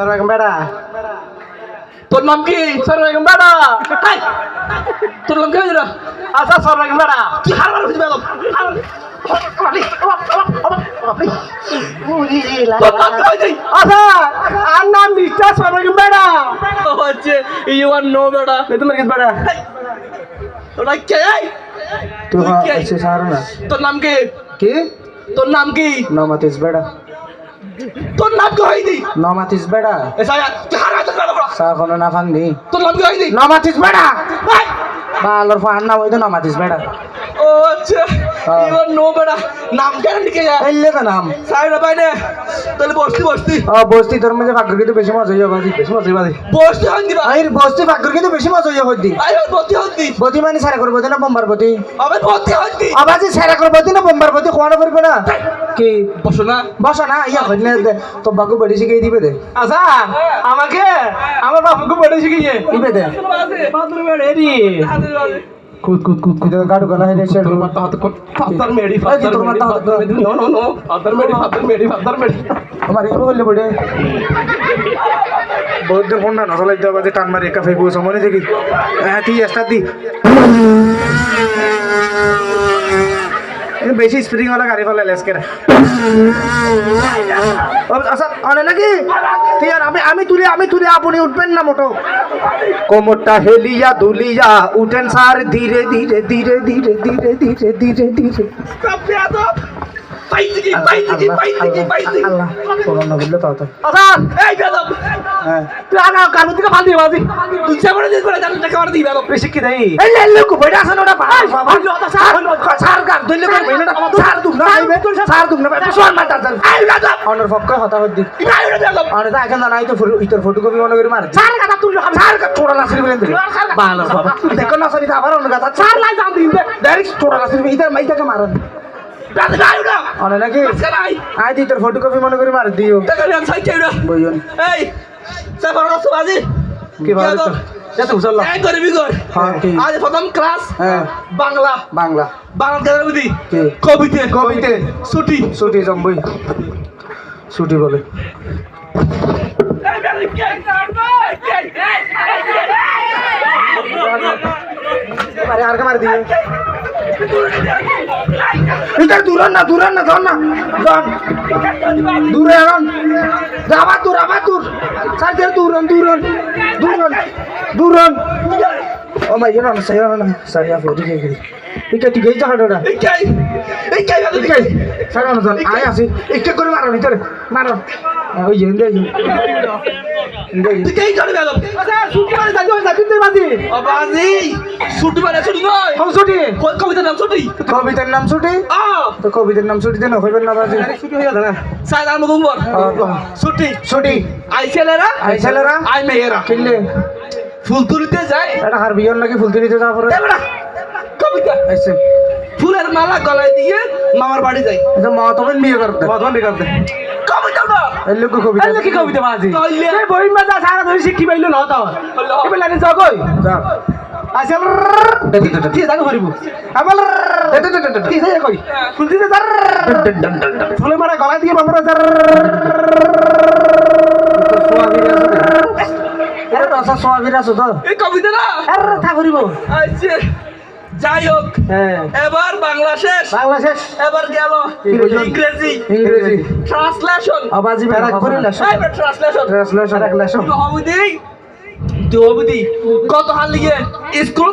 সরগম বেড়া তোর নাম কি সরগম বেড়া তোর নাম কি হয়েছিল আচ্ছা সরগম বেড়া তুই হারবার বুঝবে আর নো বেড়া তোমার কি তোর নাম কি কি তোর নাম কি নমাতিস বেড়া তোর নাম কি হয়নি? নমাতিস বেড়া। সা কোনো না ফাংদি তোর নাম কি হয়নি? নমাতিস বেড়া। বালর ফান না হইতো নমাতিস বেড়া। ও আচ্ছা। হ্যাঁ। আর নো বেটা নাম কেন লিখে যা এলে তো নাম। সাইড বাইনে তাহলে বসতি বসতি। ও বস্তি তোর মধ্যে ফাকর কিন্তু বেশি মজা হইয়া বাজি বেশি মজা বাজি। বসতি হন দিবা। আইর বস্তি ফাকর কিন্তু বেশি মজা হইয়া হইদি আই বসতি হন দি। বতি মানে সারা করব না বোম্বার বতি আবে বসতি হন দি। আবাজি সারা করব না বোম্বার বতি খোয়ানো করবে না? কি? বসো না। বসো না ইয়া হইলে তো বাকু বডি শিখিয়ে দিবে দে। আচ্ছা আমাকে? আমার বাবুকে বডি শিখিয়ে দিবে দে। বাথরুম कूद कूद कूद कूद गाड़ गला है जैसे तो मत हाथ को फादर मेरी फादर तो मत हाथ नो नो नो फादर मेरी फादर मेरी फादर मेरी हमारे ये बोले बड़े बहुत देर फोन ना चला दे बाजे टान मारे का फेंकू समझ देखी हां ठीक है स्टार्ट दी বেশি স্প্রিং वाला গাড়ি ফেলে লেসকে আচ্ছা আনে নাকি তুই আর আমি আমি তুলে আমি তুলে আপনি উঠবেন না মোটো কোমরটা হেলিয়া দুলিয়া উঠেন সার ধীরে ধীরে ধীরে ধীরে ধীরে ধীরে ধীরে ধীরে পাইছি আল্লাহ করোনা বললে তো তো আসান এই বেদব ফটোকপি মনে করি মার মারান। অনেক তোর ফটোকপি মনে করি মার দিও। বইন এই বাজি কি ভালো যত উছল্লা এই করে বিগর হ্যাঁ আজ প্রথম ক্লাস হ্যাঁ। বাংলা। বাংলা। বাংলা কেন বুঝি কি? কবিতে। কবিতে। ছুটি। ছুটি জম্বই। ছুটি বলে। আরে আর মার দিয়ে এটা দূরন না দূরন না ধর না। ধর দূরে এখন আবার দূর আবার দূর। দিয়ে দূরন দূরন দূরন দূরন। ও মাই জানো না সাইয়া না সাইয়া ফোটি কে গরি ইকা তুই গেই যা হাড়া এই কাই এই ইকাই সারা না জান আয় আসি। একটা করে মারো ভিতরে। মারো। ওই যে ইন্দে ইন্দে করে বেদব ছুটি মারে যাই যাই কিন্তু বাজি। ও বাজি ছুটি মানে ছুটি নয়। কোন ছুটি? কোন কবিতার নাম ছুটি? কবিতার নাম ছুটি? আ তো কবিতার নাম ছুটি দেন হইবেন না বাজি। ছুটি হয়ে যাবে না সাইদ আল মুকুম্বর ছুটি। ছুটি। আই ছেলেরা? আই মেয়েরা। কিনলে। ফুল তুলিতে যায় এটা হার নাকি ফুল তুলিতে যা পরে? কবিতা। আইছে। ফুলের মালা গলায় দিয়ে মামার বাড়ি যাই। এটা মা তখন বিয়ে করতে। তখন বিয়ে করতে। কবিতা এলুকু কবিতা এলুকু কবিতা বাজি এই বই মাজা সারা ধরে শিখি পাইলো ন তো এবে লাগে জগই আসল কি জাগো করিব আমল কি সাই কই ফুলতি দে জার ফুলে মারা গলা দিয়ে বামরা জার এর রসা সোয়াবিরাস তো এই কবিতা না। এর তা করিব আচ্ছা যাই হোক হ্যাঁ। এবার বাংলা শেষ। বাংলা শেষ। এবার গেল ইংরেজি। ইংরেজি। ট্রান্সলেশন আবাজি বেরাক করে ট্রান্সলেশন ট্রান্সলেশন এক লেশন দোহবুদি দোহবুদি কত হাল লিগে স্কুল